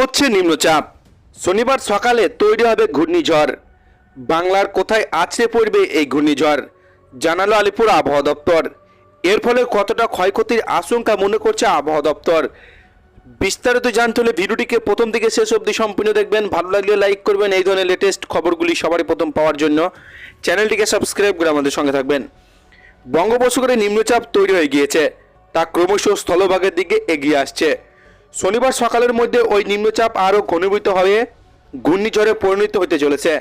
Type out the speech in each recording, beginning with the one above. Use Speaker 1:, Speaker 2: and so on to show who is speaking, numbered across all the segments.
Speaker 1: হচ্ছে নিম্নচাপ। শনিবার সকালে তৈরি হবে ঘূর্ণিঝড়। বাংলার কোথায় আছড়ে পড়বে এই ঘূর্ণিঝড়? জানালো আলিপুর আবহাওয়া দপ্তর। এর ফলে কতটা ক্ষয়ক্ষতির আশঙ্কা মনে করছে আবহাওয়া দপ্তর? বিস্তারিত জানতে হলে ভিডিওটিকে প্রথম থেকে শেষ অবধি সম্পূর্ণ দেখবেন। ভালো লাগলে লাইক করবেন। এই ধরনের লেটেস্ট খবরগুলি সবারই প্রথম পাওয়ার জন্য চ্যানেলটিকে সাবস্ক্রাইব করে আমাদের সঙ্গে থাকবেন। বঙ্গোপসাগরে নিম্নচাপ তৈরি হয়ে গিয়েছে। তা ক্রমশ স্থলভাগের দিকে এগিয়ে আসছে। শনিবার সকালের মধ্যে ওই নিম্নচাপ আরও ঘনীভূত হয়ে ঘূর্ণিঝড়ে পরিণত হতে চলেছে।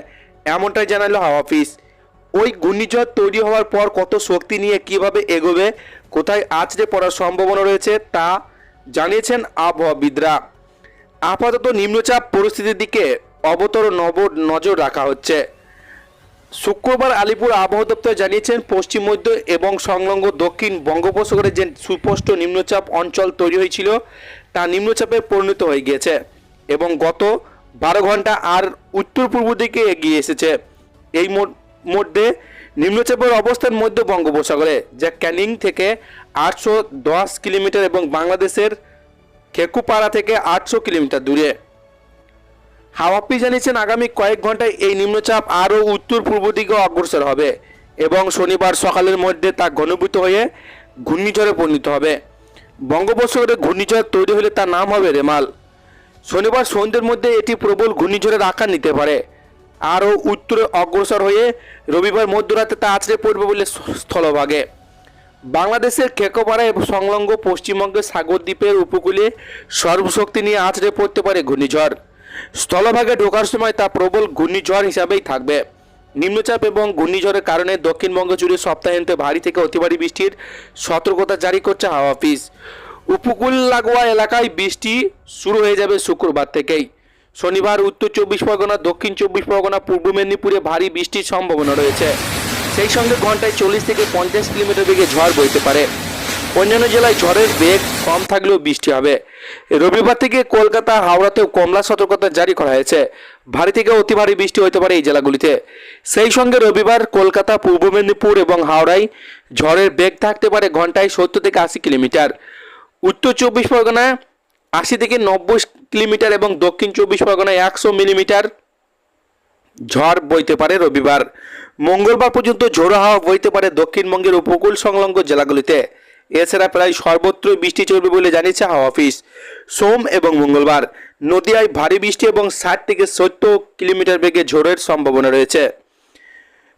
Speaker 1: এমনটাই জানালো হাওয়া অফিস। ওই ঘূর্ণিঝড় তৈরি হওয়ার পর কত শক্তি নিয়ে কীভাবে এগোবে, কোথায় আছড়ে পড়ার সম্ভাবনা রয়েছে তা জানিয়েছেন আবহাওয়াবিদরা। আপাতত নিম্নচাপ পরিস্থিতির দিকে অবতর নব নজর রাখা হচ্ছে। শুক্রবার আলিপুর আবহাওয়া দপ্তর জানিয়েছেন, পশ্চিম, মধ্য এবং সংলগ্ন দক্ষিণ বঙ্গোপসাগরে যে সুস্পষ্ট নিম্নচাপ অঞ্চল তৈরি হয়েছিল তা নিম্নচাপে পরিণত হয়ে গিয়েছে এবং গত বারো ঘণ্টা আর উত্তর পূর্ব দিকে এগিয়ে এসেছে। এই মধ্যে নিম্নচাপের অবস্থান মধ্য বঙ্গোপসাগরে, যা ক্যানিং থেকে আটশো দশ কিলোমিটার এবং বাংলাদেশের খেকুপাড়া থেকে আটশো কিলোমিটার দূরে। হাওয়াপি জানিয়েছেন আগামী কয়েক ঘন্টায় এই নিম্নচাপ আরও উত্তর পূর্ব দিকে অগ্রসর হবে এবং শনিবার সকালের মধ্যে তা ঘনীভূত হয়ে ঘূর্ণিঝড়ে পরিণত হবে। বঙ্গোপসাগরে ঘূর্ণিঝড় তৈরি হলে তার নাম হবে রেমাল। শনিবার সন্ধ্যের মধ্যে এটি প্রবল ঘূর্ণিঝড়ের আকার নিতে পারে। আরও উত্তরে অগ্রসর হয়ে রবিবার মধ্যরাতে তা আছড়ে পড়বে বলে স্থলভাগে। বাংলাদেশের খেকোপাড়া এবং সংলগ্ন পশ্চিমবঙ্গের সাগর দ্বীপের উপকূলে সর্বশক্তি নিয়ে আছড়ে পড়তে পারে ঘূর্ণিঝড়। স্থলভাগে ঢোকার সময় তা প্রবল ঘূর্ণিঝড় হিসাবেই থাকবে। নিম্নচাপ এবং ঘূর্ণিঝড়ের কারণে দক্ষিণবঙ্গ জুড়ে সপ্তাহান্তে ভারী থেকে অতি ভারী বৃষ্টির সতর্কতা জারি করছে হাওয়া অফিস। উপকূল লাগোয়া এলাকায় বৃষ্টি শুরু হয়ে যাবে শুক্রবার থেকেই। শনিবার উত্তর চব্বিশ পরগনা, দক্ষিণ চব্বিশ পরগনা, পূর্ব মেদিনীপুরে ভারী বৃষ্টির সম্ভাবনা রয়েছে। সেই সঙ্গে ঘন্টায় চল্লিশ থেকে পঞ্চাশ কিলোমিটার বেগে ঝড় বইতে পারে। অন্যান্য জেলায় ঝড়ের বেগ কম থাকলেও বৃষ্টি হবে। রবিবার থেকে কলকাতা, হাওড়াতেও কমলা সতর্কতা জারি করা হয়েছে। ভারী থেকে অতি ভারী বৃষ্টি হতে পারে এই জেলাগুলিতে। সেই সঙ্গে রবিবার কলকাতা, পূর্ব মেদিনীপুর এবং হাওড়ায় ঝড়ের বেগ থাকতে পারে ঘন্টায় সত্তর থেকে আশি কিলোমিটার। উত্তর চব্বিশ পরগনায় আশি থেকে নব্বই কিলোমিটার এবং দক্ষিণ চব্বিশ পরগনায় একশো মিলিমিটার ঝড় বইতে পারে রবিবার। মঙ্গলবার পর্যন্ত ঝোড়ো হাওয়া বইতে পারে দক্ষিণবঙ্গের উপকূল সংলগ্ন জেলাগুলিতে। এছাড়া প্রায় সর্বত্রই বৃষ্টি চলবে বলে জানিয়েছে হাওয়া অফিস। সোম এবং মঙ্গলবার নদিয়ায় ভারী বৃষ্টি এবং ষাট থেকে সত্তর কিলোমিটার বেগে ঝোড়ের সম্ভাবনা রয়েছে।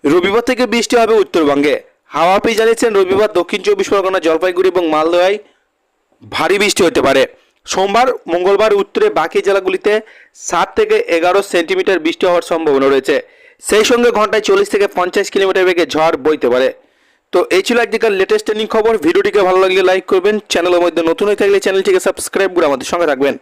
Speaker 1: রবিবার থেকে বৃষ্টি হবে উত্তরবঙ্গে। হাওয়া অফিস জানিয়েছেন, রবিবার দক্ষিণ চব্বিশ পরগনা, জলপাইগুড়ি এবং মালদয়ায় ভারী বৃষ্টি হতে পারে। সোমবার, মঙ্গলবার উত্তরে বাকি জেলাগুলিতে সাত থেকে এগারো সেন্টিমিটার বৃষ্টি হওয়ার সম্ভাবনা রয়েছে। সেই সঙ্গে ঘন্টায় চল্লিশ থেকে পঞ্চাশ কিলোমিটার বেগে ঝড় বইতে পারে। তো এই ছিল আজকের লেটেস্ট ট্রেনিং খবর। ভিডিওটিকে ভালো লাগলে লাইক করবেন। চ্যানেলের মধ্যে নতুন হয়ে থাকলে চ্যানেলটিকে সাবস্ক্রাইব করে আমাদের সঙ্গে রাখবেন